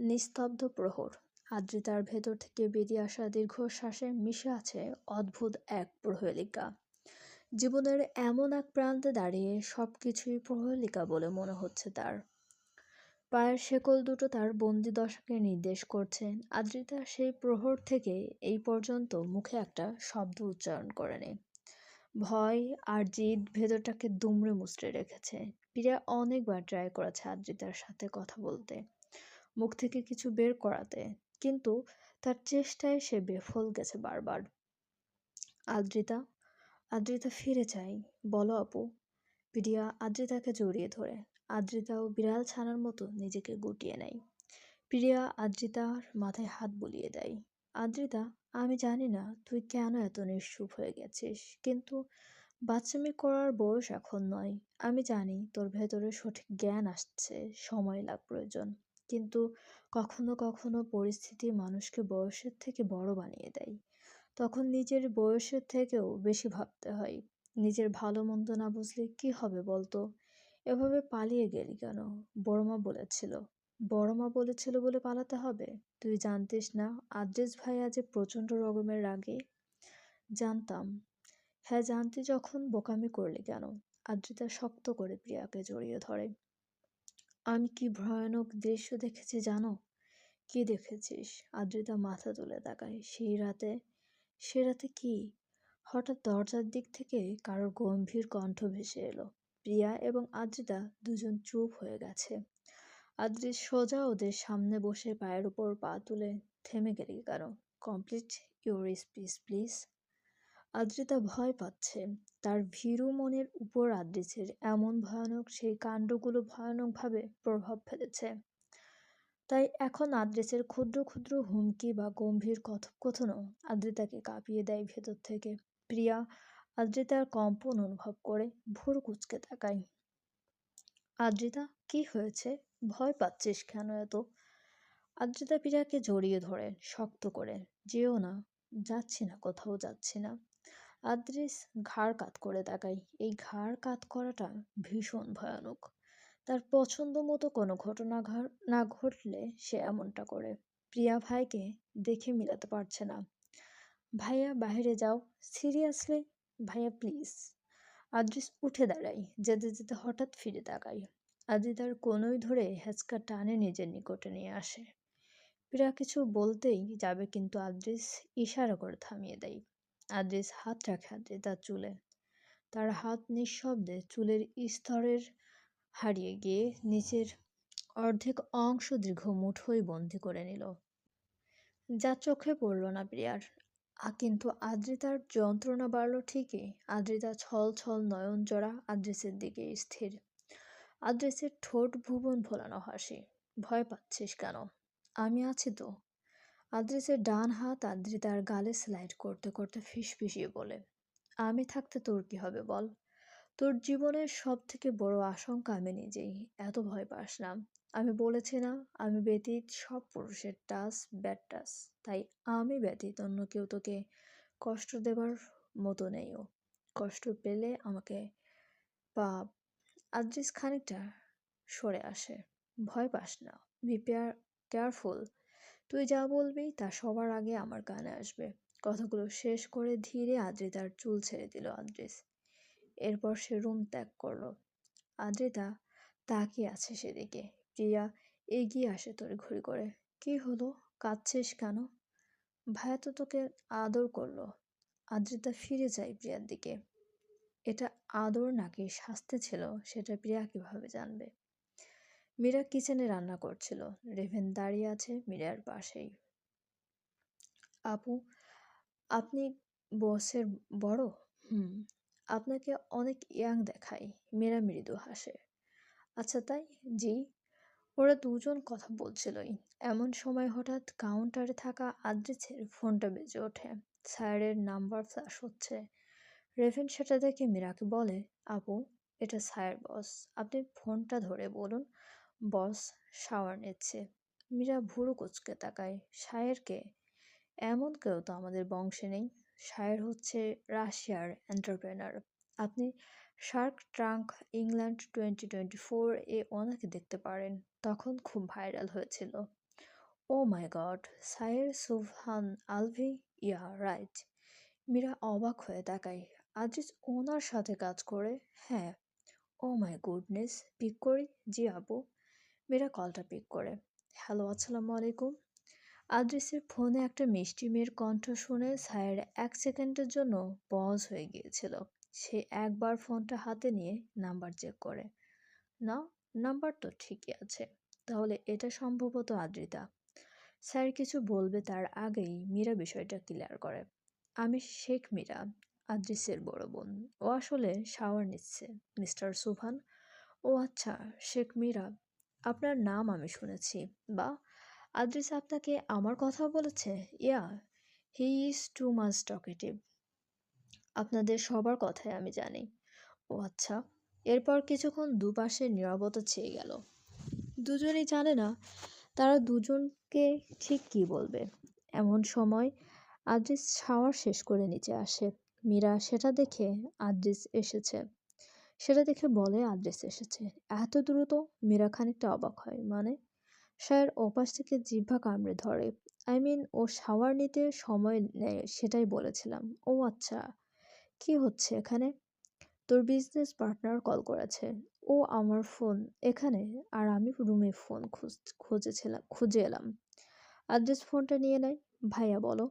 নিস্তব্ধ প্রহর। আদ্রিতার ভেতর থেকে বেরিয়ে আসা দীর্ঘশ্বাসে মিশে আছে অদ্ভুত এক প্রহেলিকা। জীবনের এমন এক প্রান্তে দাঁড়িয়ে সব কিছুই প্রহেলিকা বলে মনে হচ্ছে তার। পায়ের শেকল দুটো তার বন্দি দশাকে নির্দেশ করছে। আদ্রিতা সেই প্রহর থেকে এই পর্যন্ত মুখে একটা শব্দ উচ্চারণ করেনি। ভয় আর জিদ ভেতরটাকে দুমড়ে মুচড়ে রেখেছে। প্রিয়া অনেকবার ট্রাই করেছে আদ্রিতার সাথে কথা বলতে। মুখ থেকে কিছু বের করাতে। কিন্তু তার চেষ্টায় সে বেফল গেছে বারবার। আদ্রিতা আদ্রিতা ফিরে চাই। বলো আপু। প্রিয়া আদ্রিতাকে জড়িয়ে ধরে। আদ্রিতাও বিড়াল ছানার মতো নিজেকে গুটিয়ে নেয়। প্রিয়া আদ্রিতার মাথায় হাত বুলিয়ে দেয়। আদ্রিতা, আমি জানি না তুই কেন এত নিশ্চুপ হয়ে গেছিস, কিন্তু বাচ্চামি করার বয়স এখন নয়। আমি জানি তোর ভেতরে সঠিক জ্ঞান আসছে, সময় লাগ প্রয়োজন। কিন্তু কখনো কখনো পরিস্থিতি মানুষকে বয়সের থেকে বড় বানিয়ে দেয়। তখন নিজের বয়সের থেকেও বেশি ভাবতে হয়, নিজের ভালো মন্দ না বুঝলে কি হবে বলতো? এভাবে পালিয়ে গেলি কেন? বড়মা বলেছিল। বড়মা বলেছিল বলে পালাতে হবে? তুই জানতিস না আদ্রেস ভাইয়া যে প্রচণ্ড রকমের রাগে? জানতাম। হ্যাঁ জানতে যখন বোকামি করলি কেন? আদ্রিতা শক্ত করে প্রিয়াকে জড়িয়ে ধরে। আমি কি ভয়ানক দৃশ্য দেখেছি জানো? কি দেখেছিস? আদ্রিতা মাথা তুলে তাকায়। সেই রাতে, সে রাতে কি? হঠাৎ দরজার দিক থেকে কারোর গম্ভীর কণ্ঠ ভেসে এলো। প্রিয়া এবং আদ্রিতা দুজন চুপ হয়ে গেছে। আদ্রিস সোজা ওদের সামনে বসে পায়ের উপর পা তুলে, থেমে গেলি কেন? Complete your speech, please. Adrita ভয় পাচ্ছে। তার ভীরু মনের উপর আদ্রিসের এমন ভয়ানক সেই কাণ্ডগুলো ভয়ানকভাবে প্রভাব ফেলেছে। তাই এখন আদ্রিসের ক্ষুদ্র ক্ষুদ্র হুমকি বা গম্ভীর কথোপকথনও আদ্রিতাকে কাঁপিয়ে দেয় ভেতর থেকে। প্রিয়া আদ্রিতার কম্পন অনুভব করে ভোর কুচকে তাকায়। আদ্রিতা, কি হয়েছে? ভয় পাচ্ছিস কেন এত? আদ্রিতা প্রিয়াকে জড়িয়ে ধরে, শক্ত করে। যেও না, যাচ্ছি না, কোথাও যাচ্ছি না। আদ্রিস ঘাড় কাত করে তাকাই এই ঘাড় কাত করাটা ভীষণ ভয়ানক। তার পছন্দ মতো কোনো ঘটনা না ঘটলে সে এমনটা করে। প্রিয়া ভাইকে দেখে মিলাতে পারছে না। ভাইয়া বাইরে যাও। সিরিয়াসলি? ভাইয়া, প্লিজ। আদ্রিস উঠে দাঁড়াই যেতে যেতে হঠাৎ ফিরে তাকাই আদি তার কোনোই ধরে হেঁচকা টানে নিজের নিকটে নিয়ে আসে। প্রিয়া কিছু বলতেই যাবে, কিন্তু আদ্রিস ইশারা করে থামিয়ে দেয়। আদ্রিস হাত রাখে তার চুলে, তার হাত নিঃশব্দে চুলের স্তরের হারিয়ে গিয়ে নিচের অর্ধেক অংশ দীর্ঘ মুঠোই বন্দি করে নিল। যা চোখে পড়ল না প্রিয়ার। কিন্তু আদ্রিতার যন্ত্রণা বাড়ল ঠিকই। আদ্রিতা ছল ছল নয়ন জোড়া আদ্রিসের দিকে স্থির। আদ্রিসের ঠোঁট ভুবন ভোলানো হাসি। ভয় পাচ্ছিস কেন? আমি আছি তো। আদ্রিসের ডান হাত আদ্রিতার গালে স্লাইড করতে করতে ফিসফিসিয়ে বলে, আমি থাকতে তোর কি হবে বল? তোর জীবনের সব থেকে বড় আশঙ্কা আমি নিজেই, এত ভয় পাস না। আমি বলেছি না, আমি ব্যতীত সব পুরুষের টাস ব্যাড টাস। তাই আমি ব্যতীত অন্য কেউ তোকে কষ্ট দেবার মতো নেইও কষ্ট পেলে আমাকে পা আদ্রিস খানিকটা সরে আসে, ভয় পাস না। Be careful. তুই যা বলবি তা সবার আগে আমার কানে আসবে। কথাগুলো শেষ করে ধীরে আদ্রিতার চুল ছেড়ে দিল আদ্রিস। এরপর সে রুম ত্যাগ করল। আদ্রিতা তাকিয়ে আছে সেদিকে। প্রিয়া এগিয়ে আসে তোর ঘুরি করে। কি হলো? কাঁদছিস কেন? ভাইয়া তো তোকে আদর করল। আদ্রিতা ফিরে যায় প্রিয়ার দিকে। এটা আদর নাকি শাস্তি ছিল সেটা প্রিয়া কীভাবে জানবে? মীরা কিচেনে রান্না করছিল। রেভেন দাঁড়িয়ে আছে মীরার পাশেই। আপু, আপনি বসের বড়? হুম, আপনাকে অনেক ইয়াং দেখায় মীরা মৃদু হাসে। আচ্ছা তাই? জি। ওরা দুজন কথা বলছিলই। এমন সময় হঠাৎ কাউন্টারে থাকা আদ্রিসের ফোনটা বেজে ওঠে। স্যারের নাম্বার ফ্ল্যাশ হচ্ছে। রেভেন সেটা দেখে মীরাকে বলে, আপু, এটা স্যার বস। আপনি ফোনটা ধরে বলুন। বস শাওয়ার নিচ্ছে। মীরা ভুরু কুচকে তাকায়। সায়েরকে এমন কেউ তো আমাদের বংশে নেই। সায়ের হচ্ছে রাশিয়ার এন্টারপ্রেনার। আপনি Shark Tank England twenty twenty four এ ওনাকে দেখতে পারেন। তখন খুব ভাইরাল হয়েছিল। ও মাই গড সাইর সুবহান আলভি, ইয়া রাইট। মীরা অবাক হয়ে তাকায়। আজিজ ওনার সাথে কাজ করে? হ্যাঁ। ও মাই গুডনেস পিক করি জি আপু। মীরা কলটা পিক করে। হ্যালো, আসসালামু আলাইকুম। আদ্রিসের ফোনে একটা মিষ্টি মেয়ের কণ্ঠ শুনে সায়ের এক সেকেন্ডের জন্য পজ হয়ে গিয়েছিল। সে একবার ফোনটা হাতে নিয়ে নাম্বার চেক করে। না, নাম্বার তো ঠিকই আছে। তাহলে এটা সম্ভবত আদ্রিতা। স্যার কিছু বলবে তার আগেই মীরা বিষয়টা ক্লিয়ার করে। আমি শেখ মীরা, আদ্রিসের বড় বোন। ও আসলে শাওয়ার নিচ্ছে, মিস্টার সুভান। ও আচ্ছা শেখ মীরা। আপনার নাম আমি শুনেছি বা আদ্রিস আপনাকে আমার কথা বলেছে? Yeah he is too much talkative আপনাদের সবার কথাই আমি জানি। ও আচ্ছা এরপর কিছুক্ষণ দুপাশে নীরবতা ছেয়ে গেল। দুজনেই জানে না তারা দুজনকে ঠিক কী বলবে। এমন সময় আদ্রিস শাওয়ার শেষ করে নিচে আসে। মীরা সেটা দেখে আদ্রিস এসেছে। সেটা দেখে বলে আদ্রিস এসেছে। এত দ্রুত মীরা খানিকটা অবাক হয়। মানে সায়ের, ওপাশ থেকে জিহ্বা কামড়ে ধরে। আই মিন ও শাওয়ার নিতে সময় নেয়, সেটাই বলেছিলাম। ও আচ্ছা কি হচ্ছে এখানে? তোর বিজনেস পার্টনার কল করেছে। ও আমার ফোন এখানে? আর আমি রুমে ফোন খুঁজ খুঁজেছিলাম খুঁজে এলাম। আদ্রেস ফোনটা নিয়ে নেয়। ভাইয়া বলো।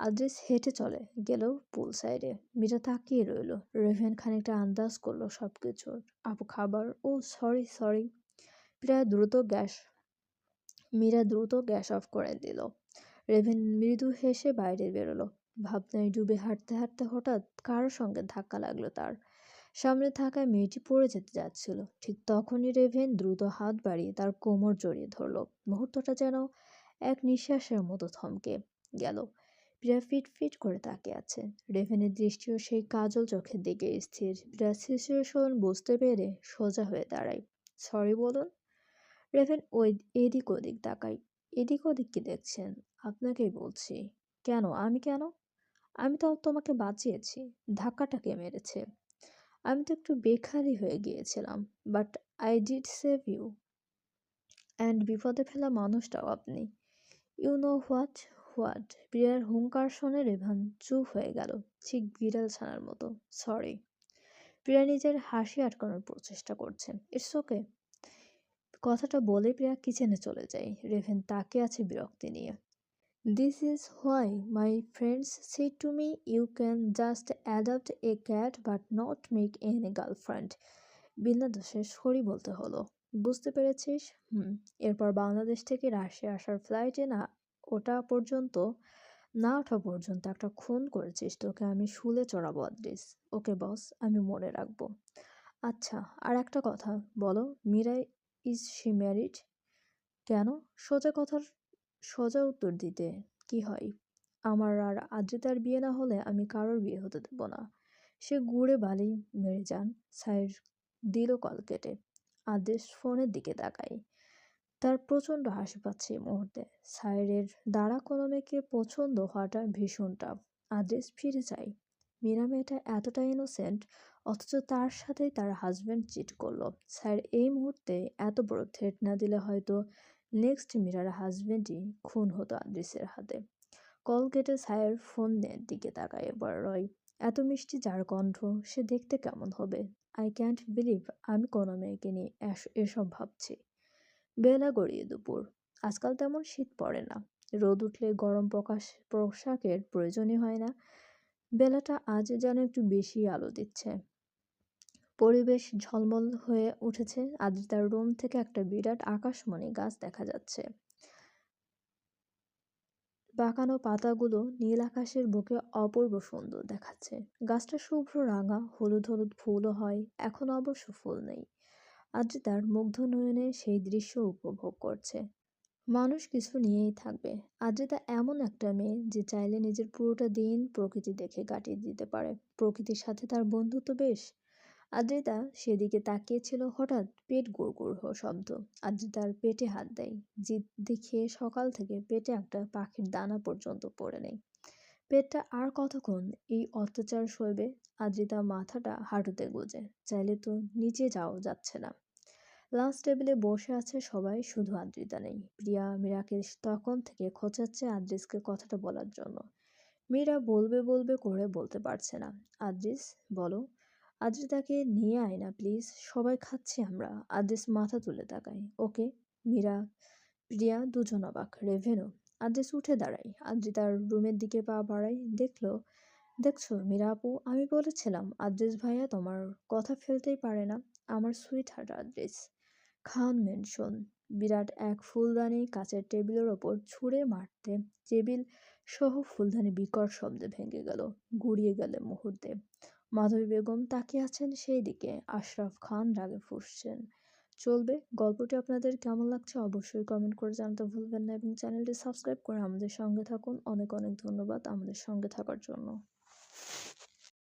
আদ্রেস হেঁটে চলে গেল পুল সাইডে। মিরা তাকিয়ে রইল। রেভেন খানিকটা আন্দাজ করল সব কিছুর আপু খাবার? ও, সরি সরি। প্রায় দ্রুত গ্যাস, মীরা দ্রুত গ্যাস অফ করে দিল। রেভেন মৃদু হেসে বাইরে বেরোলো। ভাবনায় ডুবে হাঁটতে হাঁটতে হঠাৎ কারোর সঙ্গে ধাক্কা লাগল তার। সামনে থাকা মেয়েটি পড়ে যেতে যাচ্ছিল। ঠিক তখনই রেভেন দ্রুত হাত বাড়িয়ে তার কোমর জড়িয়ে ধরল। মুহূর্তটা যেন এক নিঃশ্বাসের মতো থমকে গেল। প্রিয়া ফিট ফিট করে তাকিয়ে আছে। রেভেনের দৃষ্টিও সেই কাজল চোখের দিকে স্থির। প্রিয়া সিচুয়েশন বুঝতে পেরে সোজা হয়ে দাঁড়ায়। সরি, বলুন? রেভেন ওই এদিক ওদিক তাকাই এদিক ওদিক কি দেখছেন? আপনাকেই বলছি। কেন? আমি কেন? আমি তো তোমাকে বাঁচিয়েছি। ধাক্কাটা কে মেরেছে? আমি তো একটু বেখারি হয়ে গিয়েছিলাম, but I did save you. And বিপদে ফেলা মানুষটাও আপনি। You know what? হোয়াট প্রিয়ার হুঙ্কার শোনে রেভান চুপ হয়ে গেল, ঠিক বিড়াল ছানার মতো। সরি। প্রিয়া নিজের হাসি আটকানোর প্রচেষ্টা করছে। It's okay. কথাটা বলে প্রিয়া কিচেনে চলে যায়। রেভেন তাকে আছে বিরক্তি নিয়ে। This is why my friends say to me you can just adapt a cat but not make any girlfriend Veena sorry বলতে হলো। বুঝতে পেরেছিস? হুম। এরপর বাংলাদেশ থেকে রাশিয়া আসার ফ্লাইটে না ওটা পর্যন্ত, না ওঠা পর্যন্ত একটা খুন করেছিস। তোকে আমি শুলে চড়াবো আদ্রিস ওকে বস, আমি মনে রাখব। আচ্ছা আর একটা কথা বলো মীরাই ইজ শি ম্যারিড? কেন? সোজা কথার, সোজা উত্তর দিতে কি হয়? আমার আর আদ্রিতার বিয়ে না হলে আমি কারোর বিয়ে হতে দেবো না। সে গুড়ে বালি মেরে যান সাইর দিল কল কেটে আদেশ ফোনের দিকে তাকাই তার প্রচণ্ড হাসি পাচ্ছে এই মুহূর্তে। সাইরের দ্বারা কোনো মেয়েকে পছন্দ হওয়াটা ভীষণ টাফ আদেশ ফিরে চাই মীরা মেয়েটা এতটা ইনোসেন্ট অথচ তার সাথেই তার হাজব্যান্ড চিট করল। স্যার, এই মুহূর্তে এত বড় থ্রেট না দিলে হয়তো নেক্সট মীরার হাজব্যান্ডই খুন হতো আদ্রিসের হাতে। কল কেটে সায়ের ফোনের দিকে তাকায় এবার রয়। এত মিষ্টি যার কণ্ঠ, সে দেখতে কেমন হবে? আই ক্যান্ট বিলিভ আমি কোনো মেয়েকে নিয়ে এসব ভাবছি। বেলা গড়িয়ে দুপুর। আজকাল তেমন শীত পড়ে না। রোদ উঠলে গরম প্রকাশ পোশাকের প্রয়োজনই হয় না। বেলাটা আজ যেন একটু বেশি আলো দিচ্ছে। পরিবেশ ঝলমল হয়ে উঠেছে। আদ্রিতার রুম থেকে একটা বিরাট আকাশমণি গাছ দেখা যাচ্ছে। বাঁকানো পাতাগুলো নীল আকাশের বুকে অপূর্ব সুন্দর দেখাচ্ছে। গাছটা শুভ্র রাঙা, হলুদ হলুদ ফুলও হয়। এখন অবশ্য ফুল নেই। আদ্রিতার মুগ্ধ নয়নে সেই দৃশ্য উপভোগ করছে। মানুষ কিছু নিয়েই থাকবে। আদ্রিতা এমন একটা মেয়ে যে চাইলে নিজের পুরোটা দিন প্রকৃতি দেখে কাটিয়ে দিতে পারে। প্রকৃতির সাথে তার বন্ধুত্ব বেশ। আদ্রিতা সেদিকে তাকিয়েছিল হঠাৎ পেট গুড় হো শব্দ। আদ্রিতার পেটে হাত দেয়। জিদ দেখিয়ে সকাল থেকে পেটে একটা পাখির দানা পর্যন্ত পড়ে নেই। পেটটা আর কতক্ষণ এই অত্যাচার সইবে? আদ্রিতা মাথাটা হাঁটুতে গুজে। চাইলে তো নিচে যাও যাচ্ছে না। লাঞ্চ টেবিলে বসে আছে সবাই, শুধু আদ্রিতা নেই। প্রিয়া মীরাকে তখন থেকে খোঁচাচ্ছে আদ্রিসকে কথাটা বলার জন্য। মীরা বলবে বলবে করে বলতে পারছে না। আদ্রিস, বলো। আদ্রিতাকে নিয়ে আয় না, প্লিজ। সবাই খাচ্ছি আমরা। আদ্রিস মাথা তুলে তাকায়। ওকে, মীরা, প্রিয়া দুজন অবাক। রেভেনও আদ্রিস উঠে দাঁড়ায়। আদ্রি তার রুমের দিকে পা বাড়ায়। দেখল, দেখছ মীরা আপু, আমি বলেছিলাম আদ্রিস ভাইয়া তোমার কথা ফেলতেই পারে না। আমার sweetheart Adris Khan mansion বিরাট এক ফুলদানি কাঁচের টেবিলের ওপর ছুঁড়ে মারতে। টেবিল সহ ফুলদানি বিকট শব্দে ভেঙে গেল, গুড়িয়ে গেলে মুহূর্তে। মাধবী বেগম তাকিয়ে আছেন সেই দিকে। আশরাফ খান রাগে ফুসছেন। চলবে। গল্পটি আপনাদের কেমন লাগছে অবশ্যই কমেন্ট করে জানাতে ভুলবেন না এবং চ্যানেলটি সাবস্ক্রাইব করে আমাদের সঙ্গে থাকুন। অনেক অনেক ধন্যবাদ আমাদের সঙ্গে থাকার জন্য।